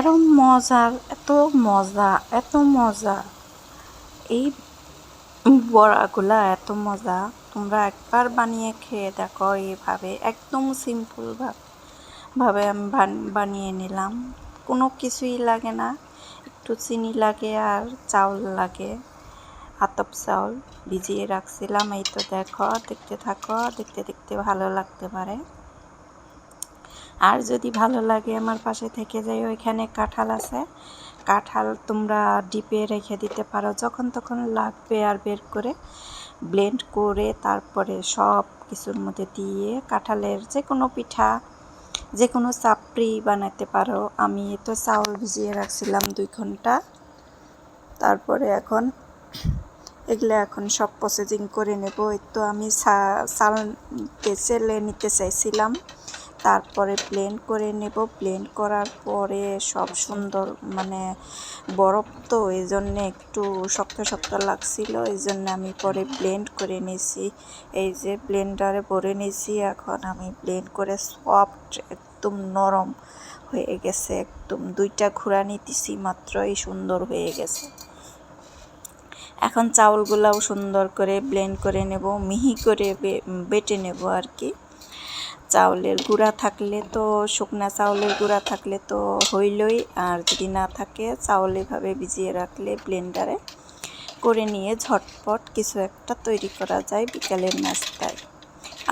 এর মজার, এত মজা এত মজা। এই বড়াগুলা এত মজা। তোমরা একবার বানিয়ে খেয়ে দেখো এইভাবে, একদম সিম্পল ভাবে আমি বানিয়ে নিলাম। কোনো কিছুই লাগে না। একটু চিনি লাগে আর চাউল লাগে। আতপ চাউল ভিজিয়ে রাখছিলাম, এই তো দেখো, দেখতে থাকো, দেখতে দেখতে ভালো লাগতে পারে। আর যদি ভালো লাগে আমার পাশে থেকে যাই, ওইখানে কাঁঠাল আছে। কাঁঠাল তোমরা ডিপে রেখে দিতে পারো, যখন তখন লাগবে আর বের করে ব্লেন্ড করে তারপরে সব কিছুর মধ্যে দিয়ে কাঁঠালের যে কোনো পিঠা যে কোনো চাপড়ি বানাতে পারো। আমি তো চাউল ভিজিয়ে রাখছিলাম দুই ঘণ্টা। তারপরে এখন এগুলো এখন সব প্রসেসিং করে নেব। তো আমি চালকে চেলে নিতে চাইছিলাম। তারপরে প্লেন করে নেব। প্লেন করার পরে সব সুন্দর মানে বরফ তো এই জন্যে একটু শক্ত শক্ত লাগছিল এই জন্য আমি পরে ব্লেন্ড করে নিয়েছি এই যে ব্লেন্ডারে ভরে নিয়েছি এখন আমি ব্লেন্ড করে সফট একদম নরম হয়ে গেছে, একদম দুইটা ঘোরা নিতেছি মাত্রই, সুন্দর হয়ে গেছে। এখন চাউলগুলাও সুন্দর করে ব্লেন্ড করে নেব, মিহি করে বেটে নেব আর কি। চাউলের গুঁড়া থাকলে তো, শুকনা চাউলের গুঁড়া থাকলে তো হইলই। আর যদি না থাকে, চাউল এভাবে ভিজিয়ে রাখলে ব্লেন্ডারে করে নিয়ে ঝটপট কিছু একটা তৈরি করা যায় বিকালের নাস্তায়।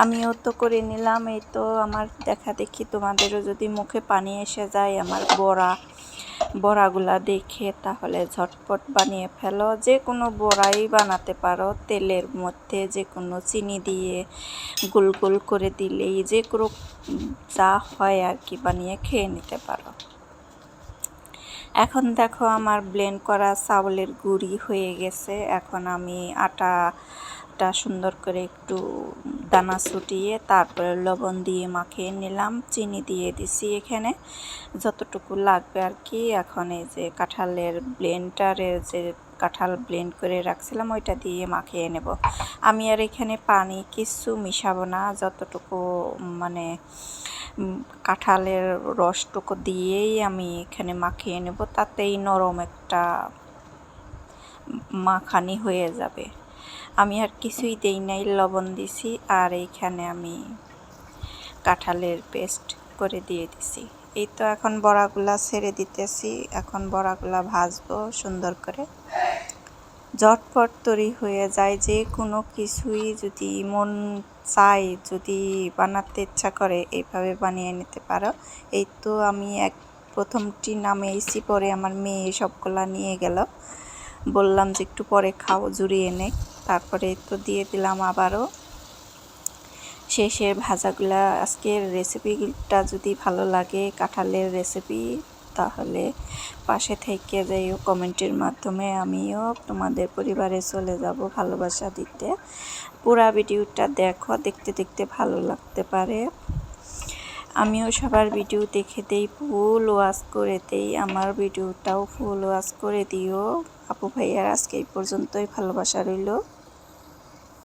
আমিও তো করে নিলাম, এই তো আমার দেখা দেখি তোমাদেরও যদি মুখে পানি এসে যায়, আমার বড়া বড়াগুলা দেখে তাহলে ঝটপট বানিয়ে ফেলো। যে কোনো বড়াই বানাতে পারো। তেলের মধ্যে যে কোনো চিনি দিয়ে গোল গোল করে দিলেই যে কোনো যা হয় আর কি বানিয়ে খেয়ে নিতে পারো। এখন দেখো আমার ব্লেন্ড করা চাউলের গুঁড়ি হয়ে গেছে। এখন আমি আটা টা সুন্দর করে একটু দানা ছুটিয়ে, তারপরে লবণ দিয়ে মাখিয়ে নিলাম, চিনি দিয়ে দিছি এখানে। যতটুকু লাগবে আর কি এখন এই যে কাঁঠালের ব্লেন্ডারের যে কাঁঠাল ব্লেন্ড করে রাখছিলাম, ওইটা দিয়ে মাখিয়ে নেব। আমি আর এখানে পানি কিছু মিশাবো না, যতটুকু মানে কাঁঠালের রসটুকু দিয়েই আমি এখানে মাখিয়ে নেব, তাতেই নরম একটা মাখানি হয়ে যাবে। আমি আর কিছুই দেই নাই, লবণ দিছি আর এইখানে আমি কাঁঠালের পেস্ট করে দিয়ে দিছি। এই তো এখন বড়াগুলা ছেড়ে দিতেছি, এখন বড়াগুলা ভাজবো সুন্দর করে। ঝটপট তৈরি হয়ে যায়, যে কোনো কিছুই যদি মন চাই যদি বানাতে ইচ্ছা করে, এইভাবে বানিয়ে নিতে পারো। এই তো আমি এক প্রথমটি নামে এসি পরে আমার মেয়ে সবগুলা নিয়ে গেল। বললাম যে একটু পরে খাও, জুড়িয়ে নে। তারপরে তো দিয়ে দিলাম আবারও। শেষের ভাজাগুলা, আজকের রেসিপিটা যদি ভালো লাগে কাঁঠালের রেসিপি, তাহলে পাশে থেকে যাইও কমেন্টের মাধ্যমে আমিও তোমাদের পরিবারে চলে যাব ভালোবাসা দিতে। পুরা ভিডিওটা দেখো, দেখতে দেখতে ভালো লাগতে পারে। আমিও সবার ভিডিও দেখে দেই, ফুল ওয়াশ করে দেই, আমার ভিডিওটাও ফুল ওয়াশ করে দিও। আপু ভাইয়ার আজকে এই পর্যন্তই, ভালোবাসা রইল।